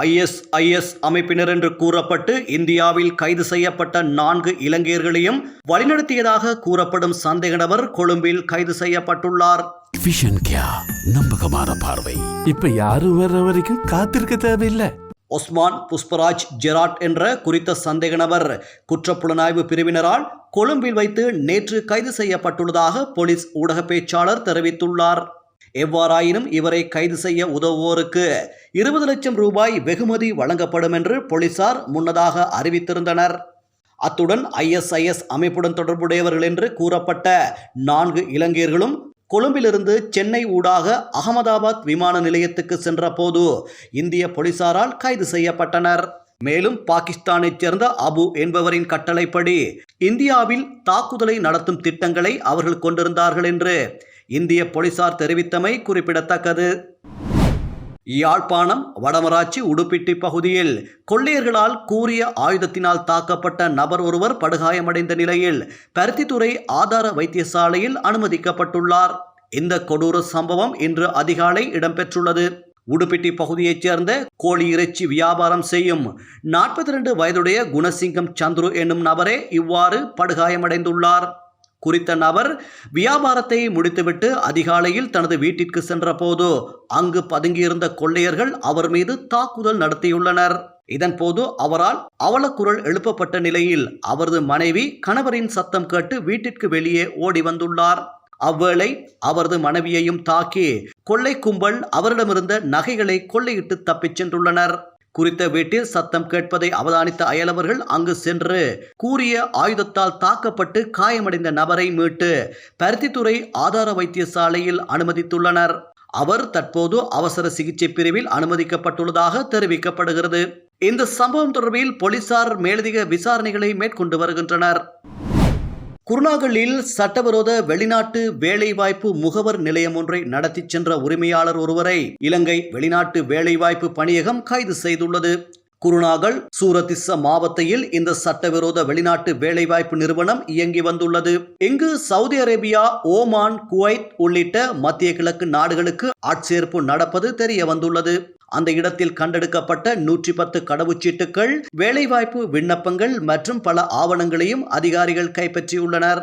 ISIS அமைப்பினர் என்று கூறப்பட்டு இந்தியாவில் கைது செய்யப்பட்ட நான்கு இலங்கையர்களையும் வழிநடத்தியதாக கூறப்படும் சந்தேக நபர் கொழும்பில் கைது செய்யப்பட்டுள்ளார். நம்பகமான பார்வை இப்ப யாரும் வர்ற வரைக்கும் காத்திருக்க தேவையில்லை. ஒஸ்மான் புஷ்பராஜ் ஜெராட் என்ற குறித்த சந்தேக நபர் குற்றப்புலனாய்வு பிரிவினரால் கொழும்பில் வைத்து நேற்று கைது செய்யப்பட்டுள்ளதாக போலீஸ் ஊடக பேச்சாளர் தெரிவித்துள்ளார். எவ்வாறாயினும் இவரை கைது செய்ய உதவுவோருக்கு இருபது லட்சம் ரூபாய் வெகுமதி வழங்கப்படும் என்று போலீசார் முன்னதாக அறிவித்திருந்தனர். அத்துடன் ஐஎஸ்ஐஎஸ் அமைப்புடன் தொடர்புடையவர்கள் என்று கூறப்பட்ட நான்கு இலங்கையர்களும் கொழும்பிலிருந்து சென்னை ஊடாக அகமதாபாத் விமான நிலையத்துக்கு சென்றபோது இந்திய போலீசாரால் கைது செய்யப்பட்டனர். மேலும் பாகிஸ்தானைச் சேர்ந்த அபு என்பவரின் கட்டளைப்படி இந்தியாவில் தாக்குதலை நடத்தும் திட்டங்களை அவர்கள் கொண்டிருந்தார்கள் என்று இந்திய போலீசார் தெரிவித்தமை குறிப்பிடத்தக்கது. யாழ்ப்பாணம் வடமராட்சி உடுப்பிட்டி பகுதியில் கொள்ளையர்களால் கூறிய ஆயுதத்தினால் தாக்கப்பட்ட நபர் ஒருவர் படுகாயமடைந்த நிலையில் பருத்தித்துறை ஆதார வைத்தியசாலையில் அனுமதிக்கப்பட்டுள்ளார். இந்த கொடூர சம்பவம் இன்று அதிகாலை இடம்பெற்றுள்ளது. உடுப்பிட்டி பகுதியைச் சேர்ந்த கோழி இறைச்சி வியாபாரம் செய்யும் நாற்பத்தி ரெண்டு வயதுடைய குணசிங்கம் சந்துரு என்னும் நபரே இவ்வாறு படுகாயமடைந்துள்ளார். குறித்த நபர் வியாபாரத்தை முடித்துவிட்டு அதிகாலையில் தனது வீட்டிற்கு சென்றபோது அங்கு பதுங்கியிருந்த கொள்ளையர்கள் அவர் மீது தாக்குதல் நடத்தியுள்ளனர். இதன்போது அவரால் அவலக்குரல் எழுப்பப்பட்ட நிலையில் அவரது மனைவி கணவரின் சத்தம் கேட்டு வீட்டிற்கு வெளியே ஓடி வந்துள்ளார். அவ்வேளை அவரது மனைவியையும் தாக்கி கொள்ளை கும்பல் அவரிடமிருந்த நகைகளை கொள்ளையிட்டு தப்பிச் சென்றுள்ளனர். குறித்த வீட்டில் சத்தம் கேட்பதை அவதானித்த அயலவர்கள் அங்கு சென்று கூறிய ஆயுதத்தால் தாக்கப்பட்டு காயமடைந்த நபரை மீட்டு பருத்தித்துறை ஆதார வைத்தியசாலையில் அனுமதித்துள்ளனர். அவர் தற்போது அவசர சிகிச்சை பிரிவில் அனுமதிக்கப்பட்டுள்ளதாக தெரிவிக்கப்படுகிறது. இந்த சம்பவம் தொடர்பில் போலீசார் மேலதிக விசாரணைகளை மேற்கொண்டு வருகின்றனர். குருநாகலில் சட்டவிரோத வெளிநாட்டு வேலைவாய்ப்பு முகவர் நிலையம் ஒன்றை நடத்தி சென்ற உரிமையாளர் ஒருவரை இலங்கை வெளிநாட்டு வேலைவாய்ப்பு பணியகம் கைது செய்துள்ளது. குருநாகல் சூரத்திச மாவட்டத்தில் இந்த சட்டவிரோத வெளிநாட்டு வேலைவாய்ப்பு நிறுவனம் இயங்கி வந்துள்ளது. இங்கு சவுதி அரேபியா ஓமான் குவைத் உள்ளிட்ட மத்திய கிழக்கு நாடுகளுக்கு ஆட்சேர்ப்பு நடப்பது தெரிய வந்துள்ளது அந்த இடத்தில் கண்டெடுக்கப்பட்ட நூற்றி பத்து கடவுச்சீட்டுகள் வேலைவாய்ப்பு விண்ணப்பங்கள் மற்றும் பல ஆவணங்களையும் அதிகாரிகள் கைப்பற்றியுள்ளனர்.